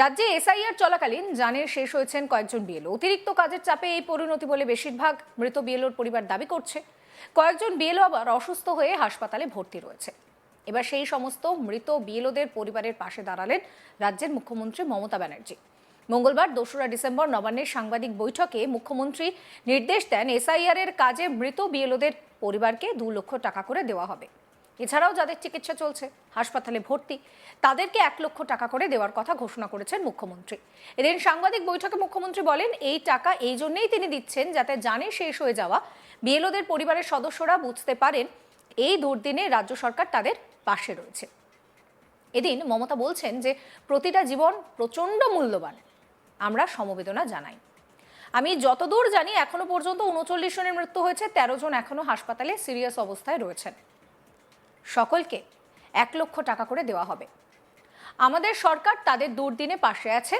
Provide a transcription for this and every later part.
রাজ্যে এসআইআর চলাকালীন জানের শেষ হয়েছেন কয়েকজন বিএলও। অতিরিক্ত কাজের চাপে এই পরিণতি বলে বেশিরভাগ মৃত বিএলওর পরিবার দাবি করছে। কয়েকজন বিএলও আবার অসুস্থ হয়ে হাসপাতালে ভর্তি রয়েছে। এবার সেই সমস্ত মৃত বিএলওদের পরিবারের পাশে দাঁড়ালেন রাজ্যের মুখ্যমন্ত্রী মমতা ব্যানার্জি। মঙ্গলবার, দোসরা ডিসেম্বর নবান্নের সাংবাদিক বৈঠকে মুখ্যমন্ত্রী নির্দেশ দেন এসআইআর এর কাজে মৃত বিএলওদের পরিবারকে দু লক্ষ টাকা করে দেওয়া হবে। এছাড়াও যাদের চিকিৎসা চলছে, হাসপাতালে ভর্তি, তাদেরকে এক লক্ষ টাকা করে দেওয়ার কথা ঘোষণা করেছেন মুখ্যমন্ত্রী। এদিন সাংবাদিক বৈঠকে মুখ্যমন্ত্রী বলেন, এই টাকা এই জন্যেই তিনি দিচ্ছেন যাতে জানে শেষ হয়ে যাওয়া বিএলওদের পরিবারের সদস্যরা বুঝতে পারেন এই দুর্দিনে রাজ্য সরকার তাদের পাশে রয়েছে। এদিন মমতা বলছেন যে, প্রতিটা জীবন প্রচণ্ড মূল্যবান। আমরা সমবেদনা জানাই। আমি যতদূর জানি, এখনও পর্যন্ত উনচল্লিশ জনের মৃত্যু হয়েছে, তেরো জন এখনও হাসপাতালে সিরিয়াস অবস্থায় রয়েছেন। সকলকে এক লক্ষ টাকা করে দেওয়া হবে। আমাদের সরকার তাদের দুর্দিনে পাশে আছে।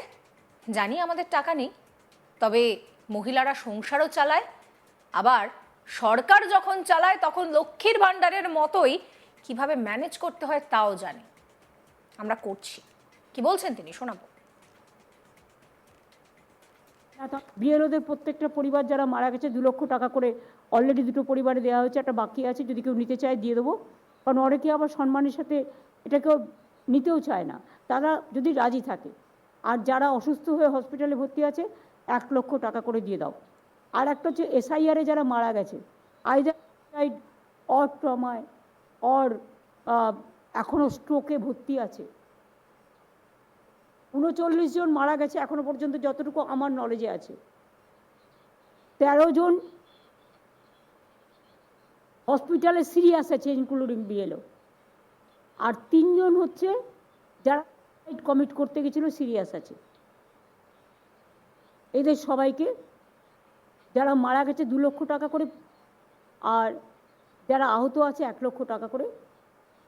জানি আমাদের টাকা নেই। তবে মহিলারা সংসারও চালায়। আবার সরকার যখন চালায়, তখন লক্ষ্মীর ভাণ্ডারের মতোই কীভাবে ম্যানেজ করতে হয় তাও জানে। আমরা করছি। কি বলছেন তিনি? শোনাবো। বিএলওদের প্রত্যেকটা পরিবার যারা মারা গেছে, দু লক্ষ টাকা করে অলরেডি দুটো পরিবারে দেওয়া হয়েছে। একটা বাকি আছে, যদি কেউ নিতে চায়, দিয়ে দেবো। কারণ অনেকে আবার সম্মানের সাথে এটাকেও নিতেও চায় না। তারা যদি রাজি থাকে, আর যারা অসুস্থ হয়ে হসপিটালে ভর্তি আছে, এক লক্ষ টাকা করে দিয়ে দাও। আর একটা হচ্ছে এসআইআরে যারা মারা গেছে আইদার অর ট্রমায় অর এখনও স্ট্রোকে ভর্তি আছে। উনচল্লিশ জন মারা গেছে এখনও পর্যন্ত যতটুকু আমার নলেজে আছে। তেরো জন হসপিটালে সিরিয়াস আছে ইনক্লুডিং বিএলও। আর তিনজন হচ্ছে যারা কমিট করতে গেছিল, সিরিয়াস আছে। এদের সবাইকে যারা মারা গেছে দু লক্ষ টাকা করে আর যারা আহত আছে এক লক্ষ টাকা করে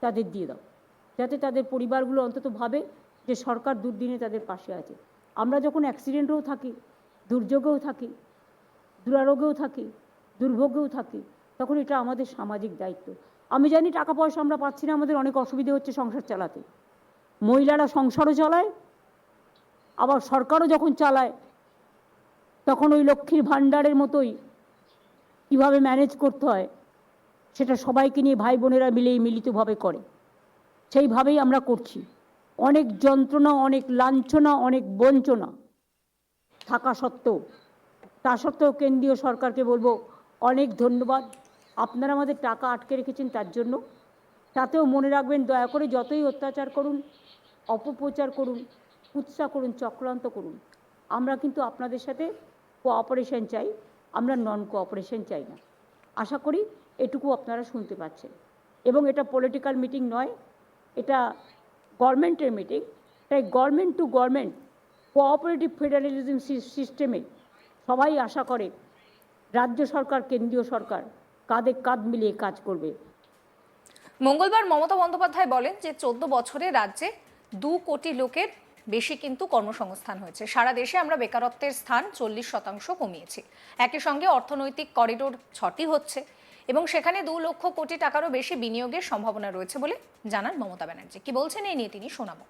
তাদের দিয়ে দাও। যাতে তাদের পরিবারগুলো অন্তত ভাবে যে সরকার দুর্দিনে তাদের পাশে আছে। আমরা যখন অ্যাক্সিডেন্টেও থাকি, দুর্যোগেও থাকি, দুরারোগেও থাকি, দুর্ভোগেও থাকি তখন এটা আমাদের সামাজিক দায়িত্ব। আমি জানি টাকা পয়সা আমরা পাচ্ছি না, আমাদের অনেক অসুবিধে হচ্ছে সংসার চালাতে। মহিলারা সংসারও চালায়, আবার সরকারও যখন চালায়, তখন ওই লক্ষ্মীর ভাণ্ডারের মতোই কীভাবে ম্যানেজ করতে হয়, সেটা সবাইকে নিয়ে ভাই বোনেরা মিলেই মিলিতভাবে করে। সেইভাবেই আমরা করছি। অনেক যন্ত্রণা, অনেক লাঞ্ছনা, অনেক বঞ্চনা থাকা সত্ত্বেও। তা সত্ত্বেও কেন্দ্রীয় সরকারকে বলব, অনেক ধন্যবাদ। আপনারা আমাদের টাকা আটকে রেখেছেন তার জন্য। তাতেও মনে রাখবেন, দয়া করে যতই অত্যাচার করুন, অপপ্রচার করুন উৎসাহ করুন, চক্রান্ত করুন, আমরা কিন্তু আপনাদের সাথে কোঅপারেশন চাই, আমরা নন কোঅপারেশন চাই না। আশা করি এটুকু আপনারা শুনতে পাচ্ছেন। এবং এটা পলিটিক্যাল মিটিং নয়, এটা গভর্নমেন্টের মিটিং তাই government to government cooperative federalism সিস্টেমে সবাই আশা করে, রাজ্য সরকার, কেন্দ্রীয় সরকার কাঁধে কাঁধ মিলিয়ে কাজ করবে। মঙ্গলবার মমতা বন্দ্যোপাধ্যায় বলেন যে চোদ্দ বছরে রাজ্যে দু কোটি লোকের বেশি কিন্তু কর্মসংস্থান হয়েছে। সারা দেশে আমরা বেকারত্বের স্থান চল্লিশ শতাংশ কমিয়েছি। একই সঙ্গে অর্থনৈতিক করিডোর ছটি হচ্ছে এবং সেখানে দু লক্ষ কোটি টাকারও বেশি বিনিয়োগের সম্ভাবনা রয়েছে বলে জানান মমতা ব্যানার্জি। কি বলছেন এই নিয়ে তিনি শোনাবো।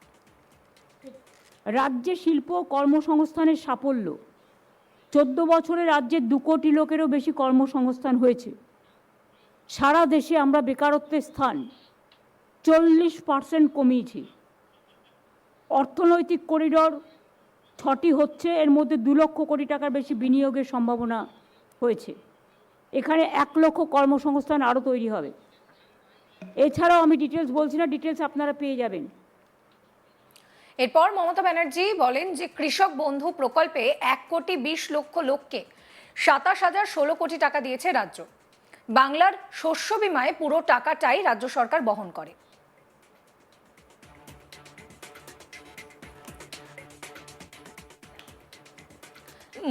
রাজ্যে শিল্প কর্মসংস্থানের সাফল্য। চোদ্দ বছরে রাজ্যে দু কোটি লোকেরও বেশি কর্মসংস্থান হয়েছে। সারা দেশে আমরা বেকারত্বের স্থান চল্লিশ পার্সেন্ট কমিয়েছি। অর্থনৈতিক করিডর ছটি হচ্ছে, এর মধ্যে দু লক্ষ কোটি টাকার বেশি বিনিয়োগের সম্ভাবনা হয়েছে। এখানে এক লক্ষ কর্মসংস্থান আরও তৈরি হবে। এছাড়াও আমি ডিটেলস বলছি না ডিটেলস আপনারা পেয়ে যাবেন। এরপর মমতা ব্যানার্জি বলেন যে কৃষক বন্ধু প্রকল্পে এক কোটি বিশ লক্ষ লোককে সাতাশ হাজার ষোলো কোটি টাকা দিয়েছে রাজ্য। বাংলার শস্য বিমায় পুরো টাকাটাই রাজ্য সরকার বহন করে।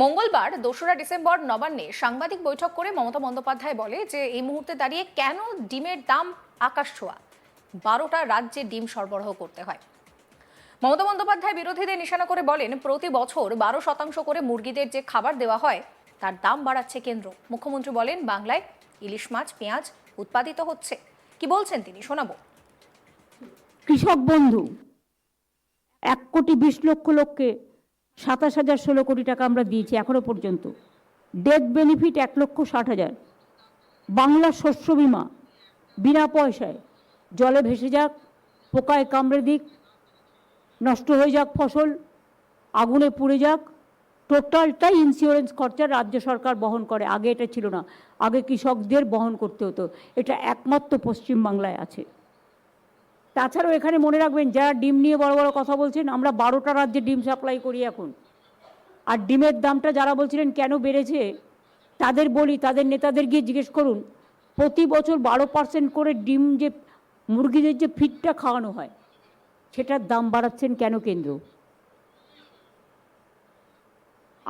মঙ্গলবার, দোসরা ডিসেম্বর নবান্নে সাংবাদিক বৈঠক করে মমতা বন্দ্যোপাধ্যায় বলে যে, এই মুহূর্তে দাঁড়িয়ে কেন ডিমের দাম আকাশ ছোঁয়া? বারোটা রাজ্যে ডিম সরবরাহ করতে হয়। মমতা বন্দ্যোপাধ্যায় বিরোধীদের নিশানা করে বলেন, প্রতি বছর বারো শতাংশ করে মুরগিদের যে খাবার দেওয়া হয়, তার দাম বাড়াচ্ছে কেন্দ্র। মুখ্যমন্ত্রী বলেন, বাংলায় ইলিশ মাছ, পেঁয়াজ উৎপাদিত হচ্ছে। কি বলছেন তিনি? শোনাবো। কৃষক বন্ধু, এক কোটি বিশ লক্ষ লোককে সাতাশ হাজার ষোলো কোটি টাকা আমরা দিয়েছি এখনও পর্যন্ত। ডেথ বেনিফিট এক লক্ষ ষাট হাজার। বাংলা শস্য বিমা, বিনা পয়সায়। জলে ভেসে যাক, পোকায় কামড়ে দিক, নষ্ট হয়ে যাক ফসল, আগুনে পুড়ে যাক টোটালটাই ইন্স্যুরেন্স খরচা রাজ্য সরকার বহন করে। আগে এটা ছিল না। আগে কৃষকদের বহন করতে হতো। এটা একমাত্র পশ্চিমবাংলায় আছে। তাছাড়াও এখানে মনে রাখবেন, যারা ডিম নিয়ে বড় বড় কথা বলছেন, আমরা বারোটা রাজ্যে ডিম সাপ্লাই করি এখন। আর ডিমের দামটা যারা বলছিলেন কেন বেড়েছে, তাদের বলি, তাদের নেতাদের গিয়ে জিজ্ঞেস করুন। প্রতি বছর বারো পার্সেন্ট করে ডিম যে, মুরগিদের যে ফিডটা খাওয়ানো হয়, সেটার দাম বাড়াচ্ছেন কেন কেন্দ্র?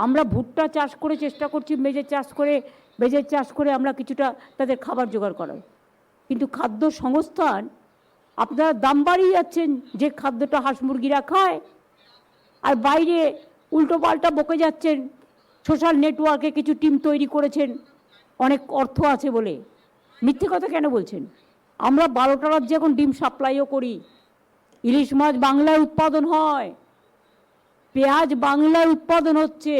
আমরা ভুট্টা চাষ করে চেষ্টা করছি মেজের চাষ করে মেজের চাষ করে আমরা কিছুটা তাদের খাবার জোগাড় করার। কিন্তু খাদ্য সংস্থান, আপনারা দাম বাড়িয়ে যাচ্ছেন, যে খাদ্যটা হাঁস মুরগিরা খায়, আর বাইরে উল্টো পাল্টা বকে যাচ্ছেন সোশ্যাল নেটওয়ার্কে কিছু টিম তৈরি করেছেন, অনেক অর্থ আছে বলে। মিথ্যে কথা কেন বলছেন? আমরা বারোটা রাজ্যে এখন ডিম সাপ্লাইও করি। ইলিশ মাছ বাংলায় উৎপাদন হয়। পেঁয়াজ বাংলায় উৎপাদন হচ্ছে।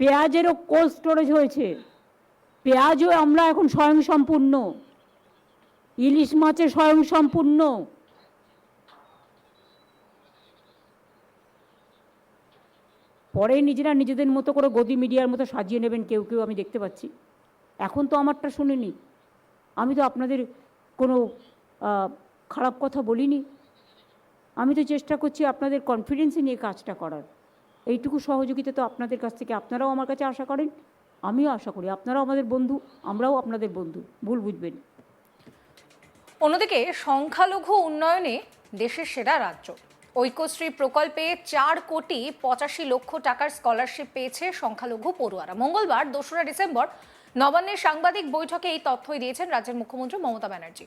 পেঁয়াজেরও কোল্ড স্টোরেজ হয়েছে। পেঁয়াজও আমরা এখন স্বয়ংসম্পূর্ণ। ইলিশ মাছে স্বয়ংসম্পূর্ণ। পরে নিজেরা নিজেদের মতো করে গদি মিডিয়ার মতো সাজিয়ে নেবেন কেউ কেউ, আমি দেখতে পাচ্ছি। এখন তো আমারটা শুনিনি। আমি তো আপনাদের কোনো খারাপ কথা বলিনি। আমি তো চেষ্টা করছি আপনাদের কনফিডেন্সে নিয়ে কাজটা করার। এইটুকু সহযোগিতা তো আপনাদের কাছ থেকে, আপনারাও আমার কাছে আশা করেন, আমিও আশা করি। আপনারাও আমাদের বন্ধু, আমরাও আপনাদের বন্ধু, ভুল বুঝবেন। অন্যদিকে সংখ্যালঘু উন্নয়নে দেশের সেরা রাজ্য। ঐক্যশ্রী প্রকল্পে চার কোটি পঁচাশি লক্ষ টাকার স্কলারশিপ পেয়েছে সংখ্যালঘু পড়ুয়ারা। মঙ্গলবার, দোসরা ডিসেম্বর, নবান্নের সাংবাদিক বৈঠকে এই তথ্যই দিয়েছেন রাজ্যের মুখ্যমন্ত্রী মমতা ব্যানার্জি।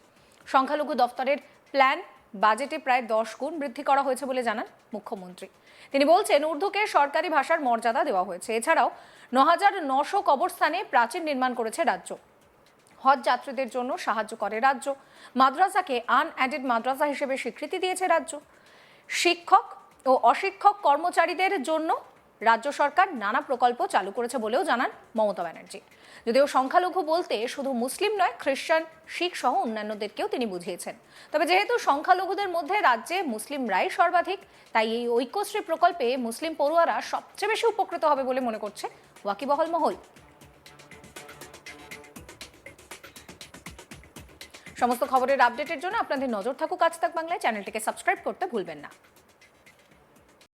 সংখ্যালঘু দফতরের প্ল্যান, বাজেটে প্রায় দশ গুণ বৃদ্ধি করা হয়েছে বলে জানান মুখ্যমন্ত্রী। তিনি বলছেন, উর্দুকে সরকারি ভাষার মর্যাদা দেওয়া হয়েছে। এছাড়াও ন হাজার নশো কবরস্থানে প্রাচীর নির্মাণ করেছে রাজ্য। হজ যাত্রীদের জন্য সাহায্য করে রাজ্য। মাদ্রাসাকে আনঅ্যাডেড মাদ্রাসা হিসেবে স্বীকৃতি দিয়েছে রাজ্য। শিক্ষক ও অশিক্ষক কর্মচারীদের জন্য রাজ্য সরকার নানা প্রকল্প চালু করেছে বলেও জানান মমতা ব্যানার্জি। যদিও সংখ্যালঘু বলতে শুধু মুসলিম নয় খ্রিস্টান শিখ সহ অন্যান্যদেরকেও তিনি বুঝিয়েছেন। তবে যেহেতু সংখ্যালঘুদের মধ্যে রাজ্যে মুসলিমরাই সর্বাধিক, তাই এই ঐক্যশ্রী প্রকল্পে মুসলিম পড়ুয়ারা সবচেয়ে বেশি উপকৃত হবে বলে মনে করছে ওয়াকিবহল মহল। সমস্ত খবরের আপডেটের জন্য আপনাদের নজর থাকুক আজ তাক বাংলায়। চ্যানেলটিকে সাবস্ক্রাইব করতে ভুলবেন না।